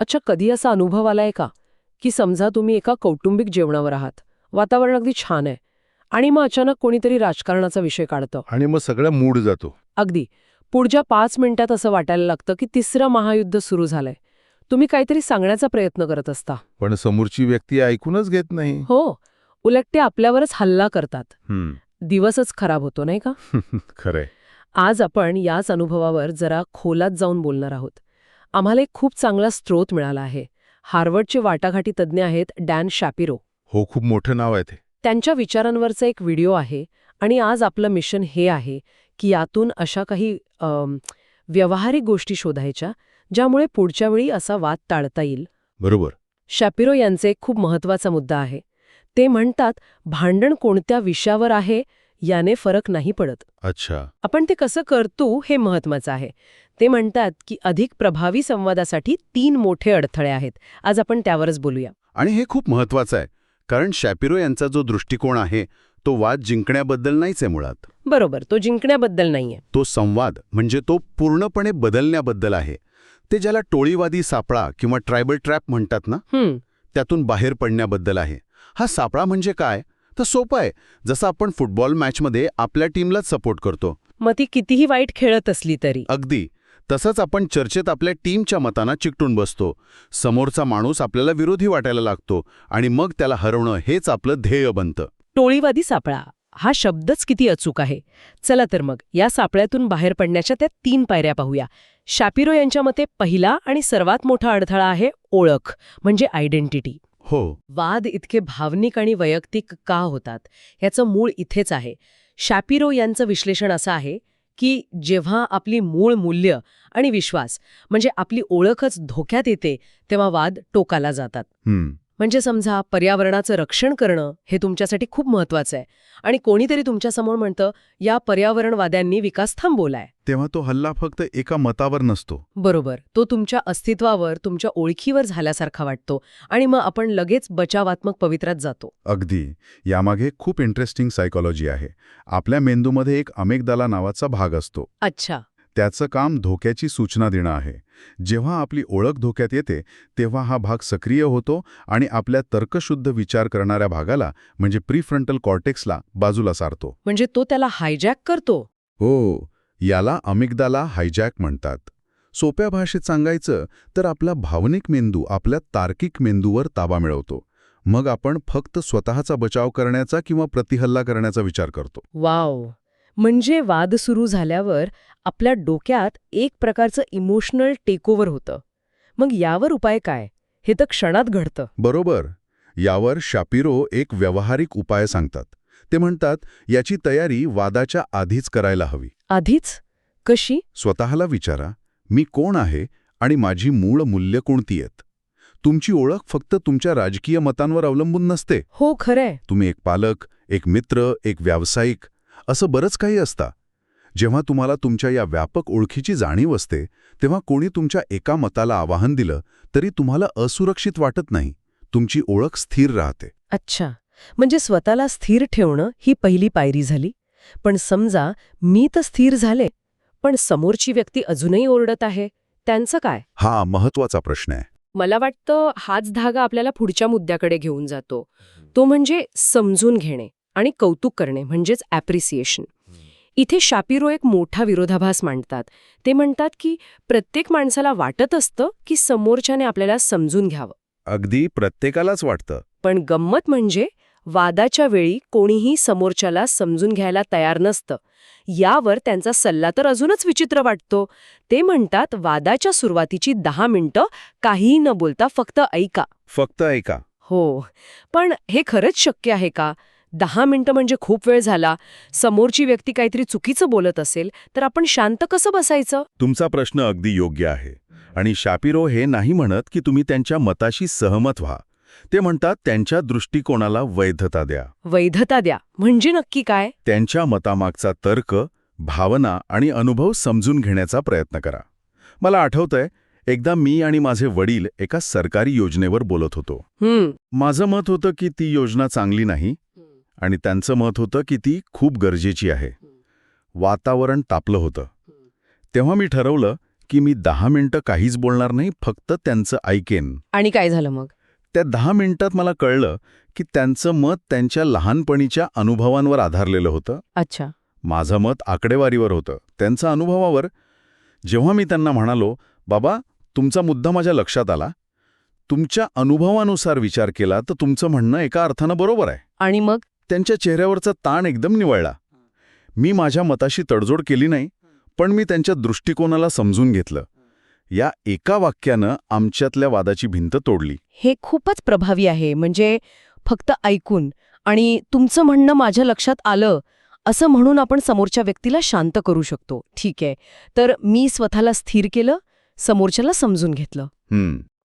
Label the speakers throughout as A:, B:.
A: अच्छा कधी असा अनुभव आलाय का? की समजा तुम्ही एका कौटुंबिक जेवणावर आहात. वातावरण अगदी छान आहे. आणि मग अचानक कोणीतरी राजकारणाचा विषय काढतं.
B: आणि मग सगळा मूड जातो.
A: अगदी. पुढच्या पाच मिनिटात असं वाटायला लागतं की तिसरं महायुद्ध सुरू झालंय. तुम्ही काहीतरी सांगण्याचा प्रयत्न करत असता.
B: पण समोरची व्यक्ती ऐकूनच घेत नाही.
A: हो. उलट ते आपल्यावरच हल्ला करतात.
B: हम्म,
A: दिवसच खराब होतो नाही का?
B: खरंय.
A: आज आपण याच अनुभवावर जरा खोलात जाऊन बोलणार आहोत. आम्हाला एक खूप चांगला स्रोत मिळाला आहे. हार्वर्डचे वाटाघाटी तज्ज्ञ आहेत डॅन शॅपिरो.
B: हो खूप मोठं नाव आहे ते.
A: त्यांच्या विचारांवरचा एक व्हिडिओ आहे आणि आज आपलं मिशन हे आहे की यातून अशा काही व्यावहारिक गोष्टी शोधायच्या ज्यामुळे पुढच्या वेळी असा वाद टाळता येईल.
B: बरोबर.
A: शॅपिरो यांचे एक खूप महत्त्वाचा मुद्दा आहे. ते म्हणतात भांडण कोणत्या विषयावर आहे याने फरक नाही पडत.
B: अच्छा.
A: आपण ते कसं करतो हे महत्वाचं आहे. ते म्हणतात की अधिक प्रभावी संवादासाठी तीन मोठे अडथळे आहेत. आज आपण त्यावरच बोलूया.
C: आणि हे खूप महत्वाचं आहे कारण शॅपिरो यांचा जो दृष्टिकोन आहे तो वाद जिंकण्याबद्दल नाहीच आहे मुळात.
A: बरोबर तो जिंकण्याबद्दल नाहीये.
C: तो संवाद म्हणजे तो पूर्णपणे बदलण्याबद्दल आहे. ते ज्याला टोळीवादी सापळा किंवा ट्रायबल ट्रॅप म्हणतात ना त्यातून बाहेर पडण्याबद्दल आहे. हा सापळा म्हणजे काय? तर सोपं आहे जसं आपण फुटबॉल मॅचमध्ये आपल्या टीमलाच सपोर्ट करतो.
A: मग ती कितीही वाईट खेळत असली तरी.
C: अगदी. तसंच आपण चर्चेत आपल्या टीमच्या मतांना चिकटून बसतो. समोरचा माणूस आपल्याला विरोधी वाटायला लागतो आणि मग त्याला हरवणं हेच आपलं ध्येय बनतं.
A: टोळीवादी सापळा. हा शब्दच किती अचूक आहे. चला तर मग या सापळ्यातून बाहेर पडण्याच्या त्या तीन पायऱ्या पाहूया. शापिरो यांच्या मते पहिला आणि सर्वात मोठा अडथळा आहे ओळख म्हणजे आयडेंटिटी
C: हो.
A: वाद इतके भावनिक आणि वैयक्तिक का होतात? याचं मूळ इथेच आहे. शॅपिरो यांचं विश्लेषण असं आहे की जेव्हा आपली मूळ मूल्य आणि विश्वास म्हणजे आपली ओळखच धोक्यात येते तेव्हा वाद टोकाला जातात.
C: हम्म.
A: म्हणजे समजा पर्यावरणाचं रक्षण करणं हे तुमच्यासाठी खूप महत्वाचं आहे. आणि कोणीतरी तुमच्यासमोर म्हणतं या पर्यावरणवाद्यांनी विकास थांबवलाय.
C: तेव्हा तो हल्ला फक्त एका मतावर नसतो.
A: बरोबर. तो तुमच्या अस्तित्वावर तुमच्या ओळखीवर झाल्यासारखा वाटतो आणि मग आपण लगेच बचावात्मक पवित्रात जातो.
C: अगदी. यामागे खूप इंटरेस्टिंग सायकॉलॉजी आहे. आपल्या मेंदूमध्ये एक अमेकदाला नावाचा भाग असतो.
A: अच्छा.
C: त्याचं काम धोक्याची सूचना देणं आहे. जेव्हा आपली ओळख धोक्यात येते तेव्हा हा भाग सक्रिय होतो आणि आपल्या तर्कशुद्ध विचार करणाऱ्या भागाला म्हणजे प्रीफ्रंटल कॉर्टेक्सला बाजूला सारतो.
A: म्हणजे तो त्याला हायजॅक करतो?
C: हो याला अमिगदाला हायजॅक म्हणतात. सोप्या भाषेत सांगायचं तर आपला भावनिक मेंदू आपल्या तार्किक मेंदूवर ताबा मिळवतो. मग आपण फक्त स्वतःचा बचाव करण्याचा किंवा प्रतिहल्ला करण्याचा विचार करतो.
A: वाव! म्हणजे वाद सुरू झाल्यावर आपल्या डोक्यात एक प्रकारचं इमोशनल टेकओव्हर होतं. मग यावर उपाय काय? हे तर क्षणात घडतं.
C: बरोबर. यावर शापिरो एक व्यावहारिक उपाय सांगतात. ते म्हणतात याची तयारी वादाच्या आधीच करायला हवी.
A: आधीच? कशी?
C: स्वतःला विचारा मी कोण आहे आणि माझी मूळ मूल्य कोणती आहेत? तुमची ओळख फक्त तुमच्या राजकीय मतांवर अवलंबून नसते.
A: हो खरंय.
C: तुम्ही एक पालक एक मित्र एक व्यावसायिक असं बरंच काही असता. जेव्हा तुम्हाला तुमच्या या व्यापक ओळखीची जाणीव असते तेव्हा कोणी तुमच्या एका मताला आवाहन दिलं तरी तुम्हाला असुरक्षित वाटत नाही. तुमची ओळख स्थिर राहते.
A: अच्छा. म्हणजे स्वतःला स्थिर ठेवणं ही पहिली पायरी झाली. पण समजा मी तर स्थिर झाले पण समोरची व्यक्ती अजूनही ओरडत आहे त्यांचं काय?
C: हा महत्त्वाचा प्रश्न आहे.
A: मला वाटतं हाच धागा आपल्याला पुढच्या मुद्द्याकडे घेऊन जातो. तो म्हणजे समजून घेणे. आणि कौतुक करणे म्हणजेच ॲप्रिसिएशन इथे शापिरो एक मोठा विरोधाभास मांडतात. ते म्हणतात की प्रत्येक माणसाला वाटत असतं की समोरच्याने आपल्याला समजून घ्यावं.
C: अगदी प्रत्येकालाच वाटतं.
A: पण गंमत म्हणजे वादाच्या वेळी कोणीही समोरच्याला समजून घ्यायला तयार नसतं. यावर त्यांचा सल्ला तर अजूनच विचित्र वाटतो. ते म्हणतात वादाच्या सुरुवातीची दहा मिनिटं काहीही न बोलता फक्त ऐका.
C: फक्त ऐका.
A: हो. पण हे खरंच शक्य आहे का? दहा मिनिटं म्हणजे खूप वेळ झाला. समोरची व्यक्ती काहीतरी चुकीचं बोलत असेल तर आपण शांत कसं बसायचं?
C: तुमचा प्रश्न अगदी योग्य आहे. आणि शापिरो हे नाही म्हणत की तुम्ही त्यांच्या मताशी सहमत व्हा. ते म्हणतात त्यांच्या दृष्टिकोनाला वैधता द्या.
A: वैधता द्या. म्हणजे नक्की काय?
C: त्यांच्या मतामागचा तर्क भावना आणि अनुभव समजून घेण्याचा प्रयत्न करा. मला आठवतंय एकदा मी आणि माझे वडील एका सरकारी योजनेवर बोलत होतो. माझं मत होतं की ती योजना चांगली नाही आणि त्यांचं मत होतं की ती खूप गरजेची आहे. वातावरण तापलं होतं. तेव्हा मी ठरवलं की मी दहा मिनिटं काहीच बोलणार नाही फक्त त्यांचं ऐकेन.
A: आणि काय झालं मग?
C: त्या दहा मिनिटात मला कळलं की त्यांचं मत त्यांच्या लहानपणीच्या अनुभवांवर आधारलेलं होतं.
A: अच्छा.
C: माझं मत आकडेवारीवर होतं. त्यांचं अनुभवावर जेव्हा मी त्यांना म्हणालो बाबा तुमचा मुद्दा माझ्या लक्षात आला. तुमच्या अनुभवानुसार विचार केला तर तुमचं म्हणणं एका अर्थानं बरोबर आहे.
A: आणि मग?
C: त्यांच्या चेहऱ्यावरचा ताण एकदम निवळला. मी माझ्या मताशी तडजोड केली नाही पण मी त्यांच्या दृष्टिकोनाला समजून घेतलं. या एका वाक्यानं आमच्यातल्या वादाची भिंत तोडली.
A: हे खूपच प्रभावी आहे म्हणजे फक्त ऐकून आणि तुमचं म्हणणं माझ्या लक्षात आलं असं म्हणून आपण समोरच्या व्यक्तीला शांत करू शकतो. ठीक आहे. तर मी स्वतःला स्थिर केलं समोरच्याला समजून घेतलं.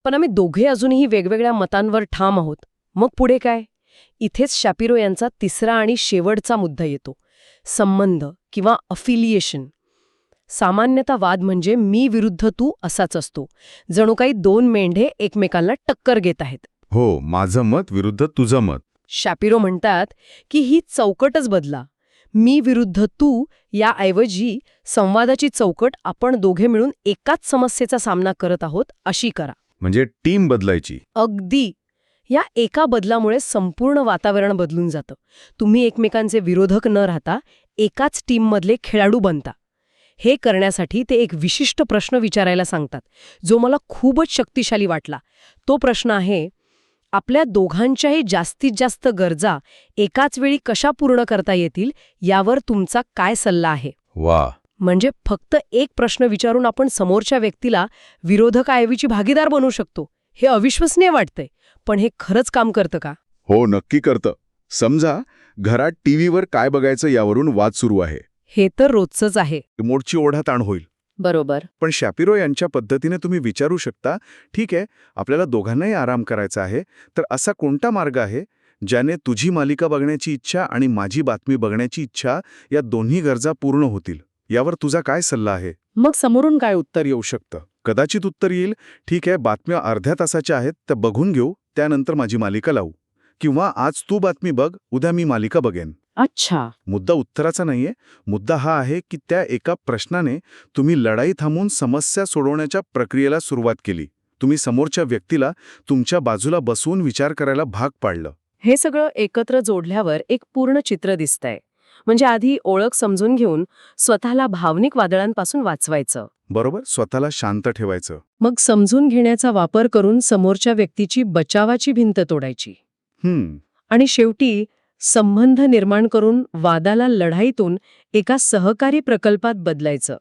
A: पण आम्ही दोघे अजूनही वेगवेगळ्या मतांवर ठाम आहोत. मग पुढे काय? इथेच शॅपिरो यांचा तिसरा आणि शेवटचा मुद्दा येतो. संबंध किंवा अफिलिएशन सामान्यतः वाद म्हणजे मी विरुद्ध तू असाच असतो. जणू काही दोन मेंढे एकमेकांना टक्कर घेत आहेत.
B: हो माझं मत विरुद्ध तुझं मत.
A: शॅपिरो म्हणतात की ही चौकटच बदला. मी विरुद्ध तू याऐवजी संवादाची चौकट आपण दोघे मिळून एकाच समस्येचा सामना करत आहोत अशी करा.
B: म्हणजे टीम बदलायची.
A: अगदी. या एका बदलामुळे संपूर्ण वातावरण बदलून जातं. तुम्ही एकमेकांचे विरोधक न राहता एकाच टीममधले खेळाडू बनता. हे करण्यासाठी ते एक विशिष्ट प्रश्न विचारायला सांगतात जो मला खूपच शक्तिशाली वाटला. तो प्रश्न आहे आपल्या दोघांच्याही जास्तीत जास्त गरजा एकाच वेळी कशा पूर्ण करता येतील यावर तुमचा काय सल्ला आहे?
B: वा.
A: म्हणजे फक्त एक प्रश्न विचारून आपण समोरच्या व्यक्तीला विरोधकाऐवजी भागीदार बनवू शकतो हे अविश्वसनीय वाटतंय. पण हे खरंच काम करतं का?
C: हो नक्की करतं. समजा घरात टीव्हीवर काय बघायचं यावरून वाद सुरू आहे.
A: हे तर रोजचंच आहे.
C: रिमोटची ओढाताण होईल.
A: बरोबर.
C: पण शॅपिरो यांच्या पद्धतीने तुम्ही विचारू शकता ठीक आहे आपल्याला दोघांनाही आराम करायचा आहे तर असा कोणता मार्ग आहे ज्याने तुझी मालिका बघण्याची इच्छा आणि माझी बातमी बघण्याची इच्छा या दोन्ही गरजा पूर्ण होतील? यावर तुझा काय सल्ला आहे?
A: मग समोरून काय
C: उत्तर येऊ शकतं? कदाचित उत्तर येईल ठीक आहे बातम्या अर्ध्या तासाच्या आहेत त्या बघून घेऊ. त्यानंतर माझी मालिका लावू. किंवा आज तू बातमी बघ उद्या मी मालिका बघेन.
A: अच्छा.
C: मुद्दा उत्तराचा नाहीये. मुद्दा हा आहे की त्या एका प्रश्नाने तुम्ही लढाई थांबवून समस्या सोडवण्याच्या प्रक्रियेला सुरुवात केली. तुम्ही समोरच्या व्यक्तीला तुमच्या बाजूला बसवून विचार करायला भाग पाडलं.
A: हे सगळं एकत्र जोडल्यावर एक पूर्ण चित्र दिसतंय. म्हणजे आधी ओळख समजून घेऊन स्वतःला भावनिक वादळांपासून वाचवायचं.
C: बरोबर? स्वतःला शांत ठेवायचं.
A: मग समजून घेण्याचा वापर करून समोरच्या व्यक्तीची बचावाची भिंत तोडायची.
C: हम्म.
A: आणि शेवटी संबंध निर्माण करून वादाला लढाईतून एका सहकारी प्रकल्पात बदलायचं.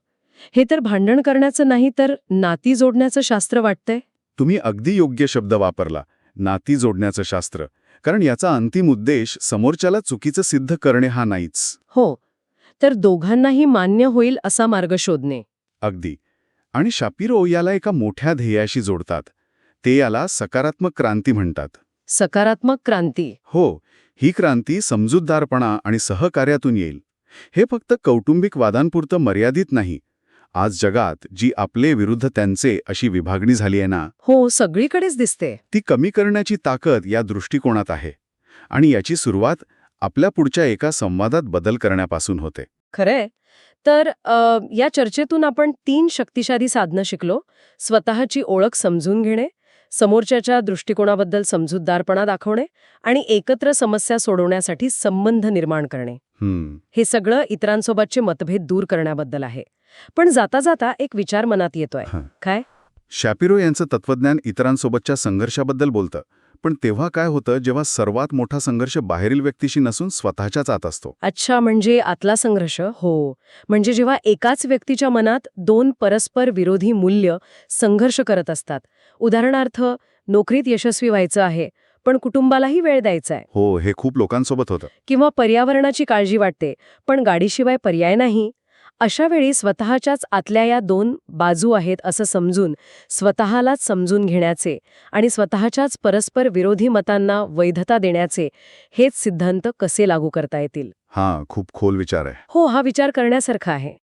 A: हे तर भांडण करण्याचं नाही तर नाती जोडण्याचं शास्त्र वाटतंय?
C: तुम्ही अगदी योग्य शब्द वापरला. नाती जोडण्याचं शास्त्र. कारण याचा अंतिम उद्देश समोरच्याला चुकीचं सिद्ध करणे हा नाहीच.
A: हो. तर दोघांनाही मान्य होईल असा मार्ग शोधणे.
C: अगदी. आणि शापिरो याला एका मोठ्या ध्येयाशी जोडतात. ते याला सकारात्मक क्रांती म्हणतात.
A: सकारात्मक क्रांती.
C: हो ही क्रांती समजूतदारपणा आणि सहकार्यातून येईल. हे फक्त कौटुंबिक वादांपुरतं मर्यादित नाही. आज जगात जी आपले विरुद्ध त्यांचे अशी विभागणी झाली आहे ना
A: हो सगळीकडेच दिसते.
C: ती कमी करण्याची ताकद या दृष्टिकोनात आहे. आणि याची सुरुवात आपल्या पुढच्या एका संवादात बदल करण्यापासून होते.
A: खरंय. तर अ, या चर्चेतून आपण तीन शक्तिशाली साधनं शिकलो. स्वतःची ओळख समजून घेणे समोरच्याच्या दृष्टिकोनाबद्दल समजूतदारपणा दाखवणे आणि एकत्र समस्या सोडवण्यासाठी संबंध निर्माण करणे.
C: हम्म.
A: हे सगळं इतरांसोबतचे मतभेद दूर करण्याबद्दल आहे. पण जाता जाता एक विचार मनात येतोय.
C: हं.
A: काय?
C: शॅपिरो यांचं तत्वज्ञान इतरांसोबतच्या संघर्षाबद्दल बोलतं. पण तेव्हा काय होतं जेव्हा सर्वात मोठा संघर्ष बाहेरील व्यक्तीशी नसून स्वतःच्याच आत असतो.
A: अच्छा म्हणजे आतला संघर्ष? हो. म्हणजे जेव्हा एकाच व्यक्तीच्या मनात दोन परस्पर विरोधी मूल्य संघर्ष करत असतात. उदाहरणार्थ नोकरीत यशस्वी व्हायचं आहे पण कुटुंबालाही वेळ द्यायचा आहे.
C: हो हे खूप लोकांसोबत होतं.
A: किंवा पर्यावरणाची काळजी वाटते पण गाडीशिवाय पर्याय नाही. अशा वेळी स्वतःच्याच आतल्या या दोन बाजू आहेत असं समजून स्वतःलाच समजून घेण्याचे आणि स्वतःच्याच परस्पर विरोधी मतांना वैधता देण्याचे हेच सिद्धांत कसे लागू करता येतील?
C: हां खूप खोल विचार आहे.
A: हो हा विचार करण्यासारखा आहे.